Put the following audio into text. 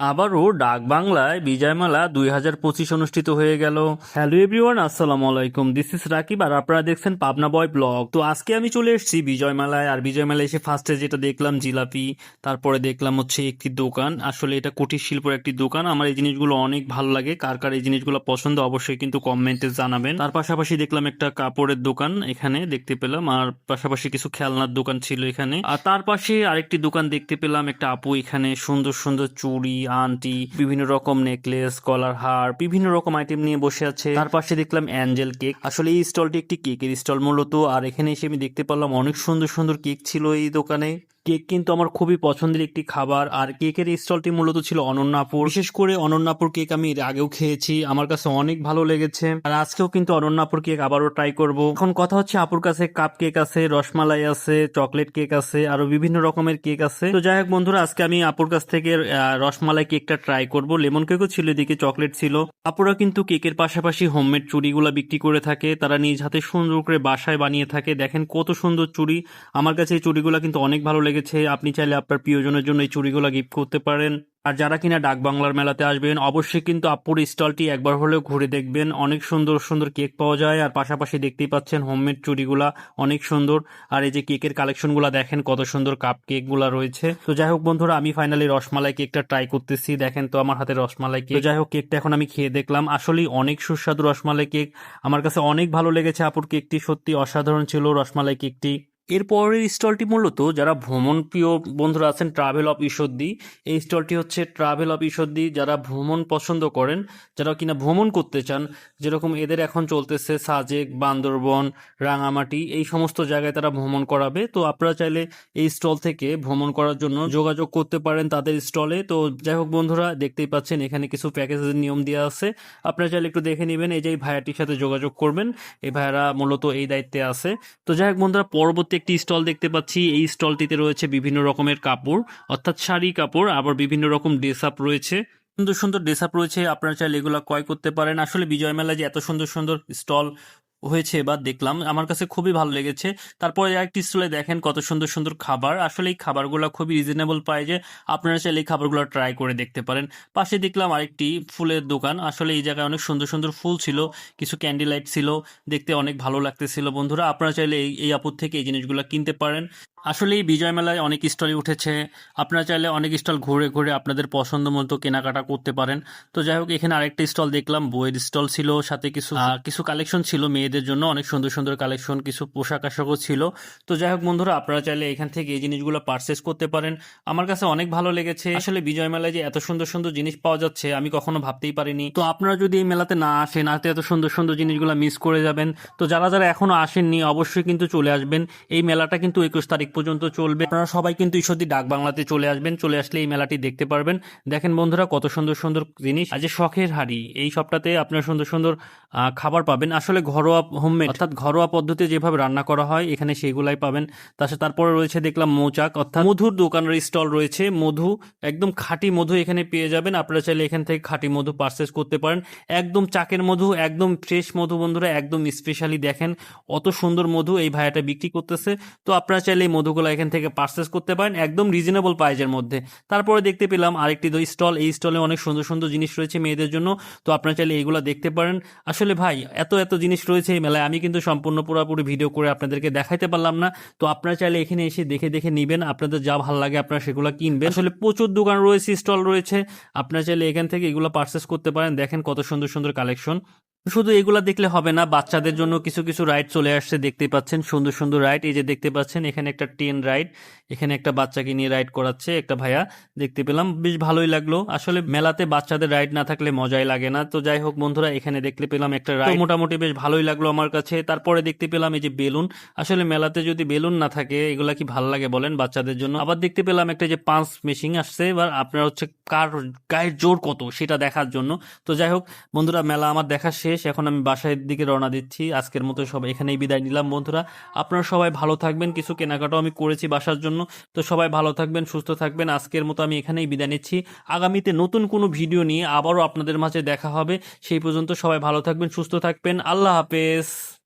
আবারও ডাক বাংলায় বিজয়মালা দুই হাজার পঁচিশ অনুষ্ঠিত হয়ে গেল। হ্যালো এভরিওয়ান, আসসালামু আলাইকুম। দিস ইস রাকিব আর আপনারা দেখছেন পাবনা বয় ব্লগ। তো আজকে আমি চলে এসেছি বিজয়মেলায় আর বিজয়মেলায় এসে ফার্স্টে যেটা দেখলাম জিলাপি, তারপরে দেখলাম হচ্ছে একটি দোকান। আসলে এটা কুটির শিল্পের একটি দোকান। আমার এই জিনিসগুলো অনেক ভালো লাগে। কার কার এই জিনিসগুলো পছন্দ অবশ্যই কিন্তু কমেন্টে জানাবেন। তার পাশাপাশি দেখলাম একটা কাপড়ের দোকান এখানে দেখতে পেলাম। আর পাশাপাশি কিছু খেলনার দোকান ছিল এখানে। আর তার পাশে আরেকটি দোকান দেখতে পেলাম। একটা আপু এখানে সুন্দর সুন্দর চুড়ি আন্টি, বিভিন্ন রকম নেকলেস কলার হার বিভিন্ন রকম আইটেম নিয়ে বসে আছে। তার পাশে দেখলাম অ্যাঞ্জেল কেক আসলে এই স্টলটি একটি কেকের স্টল মূলত। আর এখানে এসে আমি দেখতে পারলাম অনেক সুন্দর সুন্দর কেক ছিল এই দোকানে। কেক কিন্তু আমার খুবই পছন্দের একটি খাবার। আর কেকের স্টলটি মূলত ছিল অনন্যাপুর। বিশেষ করে অনন্যাপুর কেক আমি এর আগেও খেয়েছি। আমার কাছে অনেক ভালো লেগেছে। আর আজকেও কিন্তু অনন্যাপুর কেক আবারও ট্রাই করব। এখন কথা হচ্ছে আপুর কাছে কাপ কেক আছে, রসমালাই আছে চকলেট কেক আছে আরও বিভিন্ন রকমের কেক আছে। তো যাই হোক বন্ধুরা, আজকে আমি আপুর কাছ থেকে রসমালাই কেকটা ট্রাই করব। লেমন কেকও ছিল, এদিকে চকলেট ছিল। আপুরা কিন্তু কেকের পাশাপাশি হোমমেড চুড়িগুলা বিক্রি করে থাকে। তারা নিজ হাতে সুন্দর করে বাসায় বানিয়ে থাকে। দেখেন কত সুন্দর চুড়ি। আমার কাছে এই চুড়িগুলা কিন্তু অনেক ভালো লেগেছে। আপনি চাইলে আপনার প্রিয়জনের জন্য এই চুড়িগুলা গিফট করতে পারেন। আর যারা কিনা ডাক বাংলার মেলাতে আসবেন, অবশ্যই কিন্তু আপুর স্টলটি একবার হলেও ঘুরে দেখবেন। অনেক সুন্দর সুন্দর কেক পাওয়া যায়, আর পাশাপাশি দেখতেই পাচ্ছেন হোমমেড চুড়িগুলা অনেক সুন্দর। আর এই যে কেকের কালেকশনগুলা দেখেন, কত সুন্দর কাপ কেকগুলা রয়েছে। তো যাই হোক বন্ধুরা, আমি ফাইনালি রসমালাই কেকটা ট্রাই করতেছি। দেখেন তো আমার হাতে রসমালাই কেক যাই হোক, কেকটা এখন আমি খেয়ে দেখলাম। আসলেই অনেক সুস্বাদু রসমালাই কেক আমার কাছে অনেক ভালো লেগেছে আপুর কেকটি সত্যি অসাধারণ ছিল রসমালাই কেকটি এরপরের স্টলটি মূলত যারা ভ্রমণ প্রিয় বন্ধুরা আছেন ট্রাভেল অফ ঈশ্বরদী এই স্টলটি হচ্ছে ট্রাভেল অফ ঈশ্বরদী যারা ভ্রমণ পছন্দ করেন, যারা কিনা ভ্রমণ করতে চান, যেরকম এদের এখন চলতেছে সাজেক, বান্দরবন, রাঙামাটি, এই সমস্ত জায়গায় তারা ভ্রমণ করাবে। তো আপনারা চাইলে এই স্টল থেকে ভ্রমণ করার জন্য যোগাযোগ করতে পারেন তাদের স্টলে। তো যাই হোক বন্ধুরা, দেখতেই পাচ্ছেন এখানে কিছু প্যাকেজের নিয়ম দেওয়া আছে। আপনারা চাইলে একটু দেখে নেবেন, এই যে এই ভাইয়াটির সাথে যোগাযোগ করবেন। এই ভাইয়ারা মূলত এই দায়িত্বে আছে। তো যাই হোক বন্ধুরা, পরবর্তী একটি স্টল দেখতে পাচ্ছি। এই স্টলটিতে রয়েছে বিভিন্ন রকমের কাপড়, অর্থাৎ শাড়ি কাপড়, আবার বিভিন্ন রকম ড্রেস আপ রয়েছে। সুন্দর সুন্দর ড্রেস আপ রয়েছে। আপনারা চাইলে এগুলো ক্রয় করতে পারেন। আসলে বিজয় মেলায় যে এত সুন্দর সুন্দর স্টল হয়েছে এবার দেখলাম, আমার কাছে খুবই ভালো লেগেছে। তারপরে একটি স্টলে দেখেন কত সুন্দর সুন্দর খাবার। আসলে এই খাবারগুলো খুবই রিজনেবল পায় যে আপনারা চাইলে এই খাবারগুলো ট্রাই করে দেখতে পারেন। পাশে দেখলাম আরেকটি ফুলের দোকান। আসলে এই জায়গায় অনেক সুন্দর সুন্দর ফুল ছিল, কিছু ক্যান্ডি লাইট ছিল, দেখতে অনেক ভালো লাগতেছিল। বন্ধুরা, আপনারা চাইলে এই এই আপুর থেকে এই জিনিসগুলো কিনতে পারেন। আসলে এই বিজয় মেলায় অনেক স্টলই উঠেছে। আপনারা চাইলে অনেক স্টল ঘুরে ঘুরে আপনাদের পছন্দ মতো কেনাকাটা করতে পারেন। তো যাই হোক, এখানে আরেকটা স্টল দেখলাম, বইয়ের স্টল ছিল, সাথে কিছু কিছু কালেকশন ছিল মেয়েদের জন্য, অনেক সুন্দর সুন্দর কালেকশন, কিছু পোশাক আশাকও ছিল। তো যাই হোক বন্ধুরা, আপনারা চাইলে এখান থেকে এই জিনিসগুলো পারচেস করতে পারেন। আমার কাছে অনেক ভালো লেগেছে। আসলে বিজয় মেলায় যে এত সুন্দর সুন্দর জিনিস পাওয়া যাচ্ছে, আমি কখনো ভাবতেই পারিনি। তো আপনারা যদি এই মেলাতে না আসেন আজকে এত সুন্দর সুন্দর জিনিসগুলো মিস করে যাবেন, তো যারা যারা এখনও আসেননি, অবশ্যই কিন্তু চলে আসবেন। এই মেলাটা কিন্তু একুশ তারিখ পর্যন্ত চলবে। আপনারা সবাই কিন্তু ঈশ্বরদী ডাক বাংলাতে চলে আসবেন, চলে আসলে এই মেলাটি দেখতে পারবেন। দেখেন বন্ধুরা, কত সুন্দর সুন্দর জিনিস। আজ শখের হাড়ি, এই সবটাতে আপনারা সুন্দর সুন্দর খাবার পাবেন। আসলে ঘরোয়া হোমমেড অর্থাৎ ঘরোয়া পদ্ধতিতে যেভাবে রান্না করা হয়, এখানে সেগুলাই পাবেন। সাথে তারপরে রয়েছে দেখলাম মৌচাক, অর্থাৎ মধুর দোকানের স্টল রয়েছে। মধু, একদম খাঁটি মধু এখানে পেয়ে যাবেন। আপনারা চাইলে এখান থেকে খাঁটি মধু পারচেস করতে পারেন। একদম চাকের মধু, একদম ফ্রেশ মধু বন্ধুরা, একদম স্পেশালি দেখেন। অত সুন্দর মধু এই ভাইয়াটা বিক্রি করতেছে। তো আপনারা চাইলে মধুগুলো এখান থেকে পারচেস করতে পারেন, একদম রিজনেবল প্রাইজের মধ্যে। তারপরে দেখতে পেলাম আরেকটি স্টল এই স্টলে অনেক সুন্দর সুন্দর জিনিস রয়েছে মেয়েদের জন্য, তো আপনারা চাইলে এইগুলো দেখতে পারেন। আসলে ভাই, এত এত জিনিস রয়েছে এই মেলায়, আমি কিন্তু সম্পূর্ণ পুরোপুরি ভিডিও করে আপনাদেরকে দেখাইতে পারলাম না, তো আপনারা চাইলে এখানে এসে দেখে দেখে নিবেন, আপনাদের যা ভালো লাগে আপনারা সেগুলো কিনবেন। আসলে প্রচুর দোকান রয়েছে স্টল রয়েছে, আপনারা চাইলে এখান থেকে এগুলো পারচেস করতে পারেন। দেখেন কত সুন্দর সুন্দর কালেকশন শুধু এগুলা দেখলে হবে না বাচ্চাদের জন্য কিছু কিছু রাইড চলে আসছে দেখতে পাচ্ছেন। সুন্দর সুন্দর রাইড এই যে দেখতে পাচ্ছেন এখানে একটা ট্রেন রাইড এখানে একটা বাচ্চাকে নিয়ে রাইড করাচ্ছে একটা ভাইয়া দেখতে পেলাম বেশ ভালোই লাগল। আসলে মেলাতে বাচ্চাদের রাইড না থাকলে মজাই লাগে না। তো যাই হোক বন্ধুরা এখানে দেখতে পেলাম একটা রাইড মোটামুটি বেশ ভালোই লাগল আমার কাছে। তারপরে দেখতে পেলাম এই যে বেলুন। আসলে মেলাতে যদি বেলুন না থাকে এগুলা কি ভালো লাগে বলেন বাচ্চাদের জন্য? আবার দেখতে পেলাম একটা যে পাঁচ মেশিন আসছে এবার আপনার হচ্ছে কার গায়ের জোর কত সেটা দেখার জন্য। তো যাই হোক বন্ধুরা মেলা আমার দেখা শেষ। এখন আমি বাসার দিকে রওনা দিচ্ছি। আজকের মতো সব এখানেই বিদায় নিলাম বন্ধুরা। আপনারা সবাই ভালো থাকবেন। কিছু কেনাকাটাও আমি করেছি বাসার জন্য। তো সবাই ভালো থাকবেন, সুস্থ থাকবেন। আজকের মতো আমি এখানেই বিদায় নিচ্ছি। আগামীতে নতুন কোনো ভিডিও নিয়ে আবারও আপনাদের মাঝে দেখা হবে। সেই পর্যন্ত সবাই ভালো থাকবেন, সুস্থ থাকবেন। আল্লাহ হাফেজ।